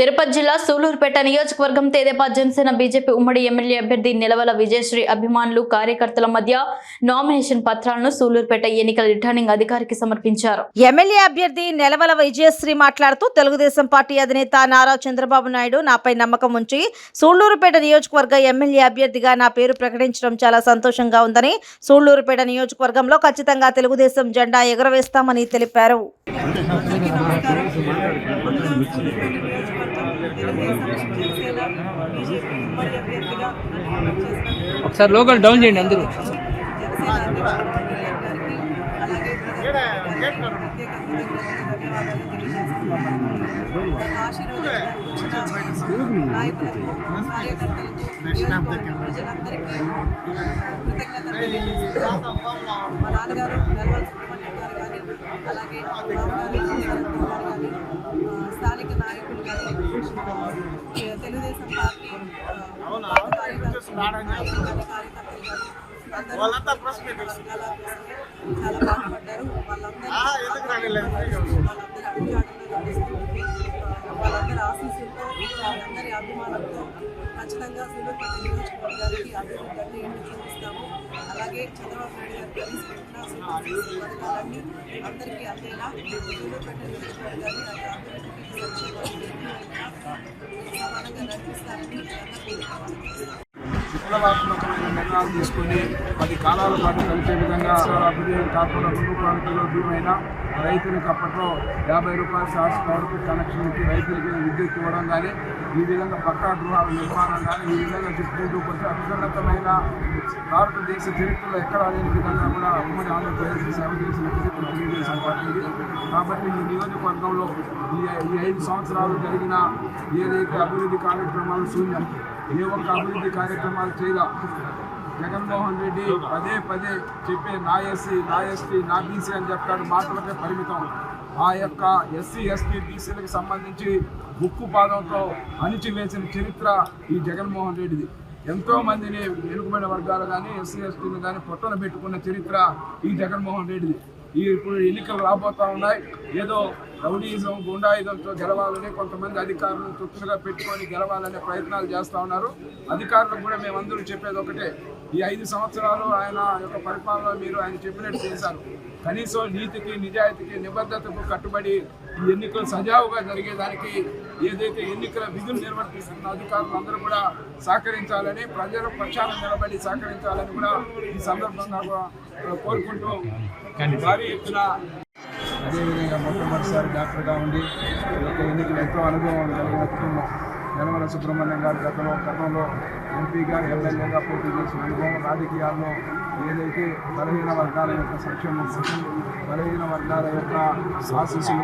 తిరుపతి జిల్లా సూలూరుపేట నియోజకవర్గం తేదేపా జనసేన బీజేపీ ఉమ్మడి ఎమ్మెల్యే అభ్యర్థి నిలవల విజయశ్రీ అభిమానులు కార్యకర్తల మధ్య నామినేషన్ పత్రాలను సూలూరుపేట ఎన్నికల రిటర్నింగ్ అధికారికి సమర్పించారు. ఎమ్మెల్యే అభ్యర్థి నిలవల విజయశ్రీ మాట్లాడుతూ తెలుగుదేశం పార్టీ అధినేత నారా చంద్రబాబు నాయుడు నాపై నమ్మకం ఉంచి సూళ్ళూరుపేట నియోజకవర్గ ఎమ్మెల్యే అభ్యర్థిగా నా పేరు ప్రకటించడం చాలా సంతోషంగా ఉందని సూళ్ళూరుపేట నియోజకవర్గంలో ఖచ్చితంగా తెలుగుదేశం జెండా ఎగురవేస్తామని తెలిపారు. ఒకసారి లోకల్ డౌన్ చేయండి అందరూ. మా నాన్నగారు నెలవల సుబ్రహ్మణ్యం గారు కానీ అలాగే స్థానిక నాయకులు కానీ తెలుగుదేశం పార్టీ కార్యకర్తలు అందరూ చాలా బాధపడ్డారు వాళ్ళందరూ వాళ్ళందరి అభిమానంతో ఖచ్చితంగా శ్రీమతి నియోజకవర్గ గారికి అభివృద్ధి అంటే ఏంటో చూపిస్తాము. అలాగే చంద్రబాబు నాయుడు గారు ప్రవేశపెట్టిన పథకాలన్నీ అందరికీ అందేలా సూర్యపేట నియోజకవర్గాన్ని అది అభివృద్ధికి సంక్షేమానికి సమానంగా నడిపిస్తారని అందరికీ విప్లవాత్మకమైన నిర్ణయాలు తీసుకొని పది కాలాల పాటు కలిసే విధంగా అభివృద్ధి కాకుండా రెండు ప్రాంతాల్లో కిలో రైతులకు అప్పట్లో యాభై రూపాయల శాశ్వత వరకు కనెక్షన్ ఇచ్చి రైతులకి విద్యుత్ ఇవ్వడం కానీ ఈ విధంగా పక్కా గృహాల నిర్మాణం కానీ ఈ విధంగా చెప్పుకుంటూ కొంచెం అత్యున్నతమైన భారతదేశ చరిత్రలో ఎక్కడ లేని విధంగా కూడా ఉమ్మడి ఆంధ్రప్రదేశ్ సేవ చేసిన తెలుగుదేశం పార్టీది కాబట్టి ఈ నియోజకవర్గంలో ఈ ఈ ఐదు సంవత్సరాలు జరిగిన ఏదైతే అభివృద్ధి కార్యక్రమాలు శూన్యం ఏ ఒక్క అభివృద్ధి కార్యక్రమాలు చేయగా జగన్మోహన్ రెడ్డి పదే పదే చెప్పే నా ఎస్సీ నా ఎస్టీ నా బీసీ అని చెప్తాడు మాటలకే పరిమితం. ఆ యొక్క ఎస్సీ ఎస్టీ బీసీలకు సంబంధించి ఉక్కు పాదంతో అణిచివేసిన చరిత్ర ఈ జగన్మోహన్ రెడ్డిది. ఎంతో మందిని వెనుకబడిన వర్గాలు కానీ ఎస్సీ ఎస్టీని కానీ పొట్టన పెట్టుకున్న చరిత్ర ఈ జగన్మోహన్ రెడ్డిది. ఈ ఇప్పుడు ఎన్నికలు రాబోతా ఉన్నాయి. ఏదో రౌడీజం గుండాయుధంతో గెలవాలని కొంతమంది అధికారులను తొత్తులుగా పెట్టుకొని గెలవాలనే ప్రయత్నాలు చేస్తూ ఉన్నారు. అధికారులకు కూడా మేమందరూ చెప్పేది ఒకటే ఈ ఐదు సంవత్సరాలు ఆయన యొక్క పరిపాలన మీరు ఆయన చెప్పినట్టు చేశారు. కనీసం నీతికి నిజాయితీకి నిబద్ధతకు కట్టుబడి ఈ ఎన్నికలు సజావుగా జరిగేదానికి ఏదైతే ఎన్నికల విధులు నిర్వర్తిస్తున్న అధికారులు అందరూ కూడా సహకరించాలని ప్రజల పక్షాన నిలబడి సహకరించాలని కూడా ఈ సందర్భంగా కోరుకుంటూ భారీ ఎత్తున అదేవిధంగా మొట్టమొదటిసారి డాక్టర్గా ఉండి ఈ యొక్క ఎన్నికలు ఎంతో అనుభవం కలిగిన కుటుంబం. యనమల సుబ్రహ్మణ్యం గారి గతంలో గతంలో ఎంపీగా ఎమ్మెల్యేగా పోటీ చేసిన అనుభవం రాజకీయాల్లో ఏదైతే బలహీన వర్గాల యొక్క సంక్షేమం బలహీన వర్గాల యొక్క ఆశీస్సులు